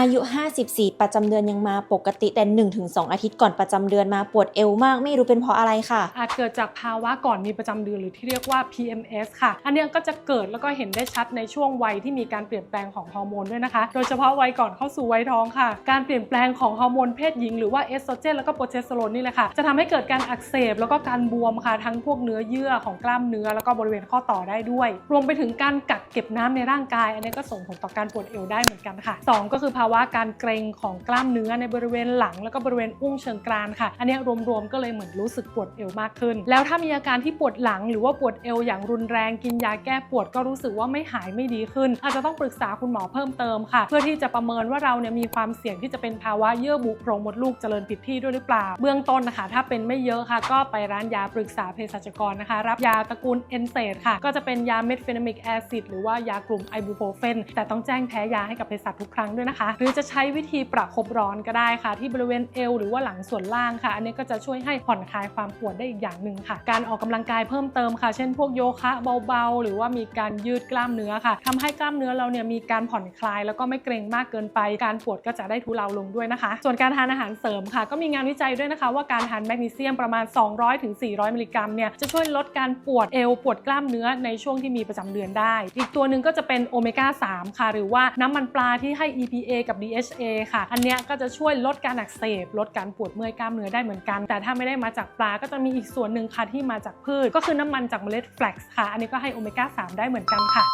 อายุ 54 ประจำเดือนยังมาปกติแต่ 1-2 อาทิตย์ก่อนประจำเดือนมาปวดเอวมากไม่รู้เป็นเพราะอะไรค่ะ อาจเกิดจากภาวะก่อนมีประจำเดือนหรือที่เรียกว่า PMS ค่ะ อันเนี้ยก็จะเกิดแล้วก็เห็นได้ชัดในช่วงวัยที่มีการเปลี่ยนแปลงของฮอร์โมนด้วยนะคะ โดยเฉพาะวัยก่อนเข้าสู่วัยท้องค่ะ การเปลี่ยนแปลงของฮอร์โมนเพศหญิงหรือว่าเอสโตรเจนแล้วก็โปรเจสเตอโรนนี่แหละค่ะ จะทำให้เกิดการอักเสบแล้วก็การบวมค่ะ ทั้งพวกเนื้อเยื่อของกล้ามเนื้อแล้วก็บริเวณข้อต่อได้ด้วย รวมไปถึงการกักเก็บน้ำในร่างกาย อันนี้ก็ส่งผลต่อการปวดเอวได้เหมือนกันค่ะสองก็คือภาวะการเกร็งของกล้ามเนื้อในบริเวณหลัง แล้วก็บริเวณอุ้งเชิงกรานค่ะ อันนี้รวมๆก็เลยเหมือนรู้สึกปวดเอวมากขึ้น แล้วถ้ามีอาการที่ปวดหลังหรือว่าปวดเอวอย่างรุนแรงกินยาแก้ปวดก็รู้สึกว่าไม่หายไม่ดีขึ้น อาจจะต้องปรึกษาคุณหมอเพิ่มเติมค่ะ เพื่อที่จะประเมินว่าเราเนี่ยมีความเสี่ยงที่จะเป็นภาวะเยื่อบุโพรงมดลูกเจริญผิดที่ด้วยหรือเปล่า เบื้องต้นนะคะถ้าเป็นไม่เยอะค่ะ ก็ไปร้านยาปรึกษาเภสัชกรนะคะ รับยาตระกูลเอนเซดค่ะ ก็จะเป็นยาเมทเฟนมิกแอซิดหรือว่ายากลุ่มไอบูโพรเฟนแต่ต้องแจ้งแพ้ยาให้กับเภสัชทุกครั้งด้วยนะคะหรือจะใช้วิธีประคบร้อนก็ได้ค่ะ ที่บริเวณเอวหรือว่าหลังส่วนล่างค่ะ อันนี้ก็จะช่วยให้ผ่อนคลายความปวดได้อีกอย่างหนึ่งค่ะ การออกกำลังกายเพิ่มเติมค่ะ เช่นพวกโยคะเบาๆ หรือว่ามีการยืดกล้ามเนื้อค่ะทำให้กล้ามเนื้อเราเนี่ยมีการผ่อนคลาย แล้วก็ไม่เกร็งมากเกินไป การปวดก็จะได้ทุเลาลงด้วยนะคะ ส่วนการทานอาหารเสริมค่ะ ก็มีงานวิจัยด้วยนะคะ ว่าการทานแมกนีเซียมประมาณ 200-400 มิลลิกรัมเนี่ยจะช่วยลดการปวดเอวปวดกล้ามเนื้อในช่วงที่มีประจำเดือนได้ อีกตัวหนึ่งก็จะเป็นโอเมก้า3ค่ะ หรือว่าน้ำมันปลาที่ให้ EPA กับ DHA ค่ะ อันเนี้ยก็จะช่วยลดการอักเสบ ลดการปวดเมื่อยกล้ามเนื้อได้เหมือนกัน แต่ถ้าไม่ได้มาจากปลาก็จะมีอีกส่วนหนึ่งค่ะที่มาจากพืช ก็คือน้ำมันจากเมล็ดแฟลกซ์ค่ะ อันนี้ก็ให้โอเมก้า3ได้เหมือนกันค่ะ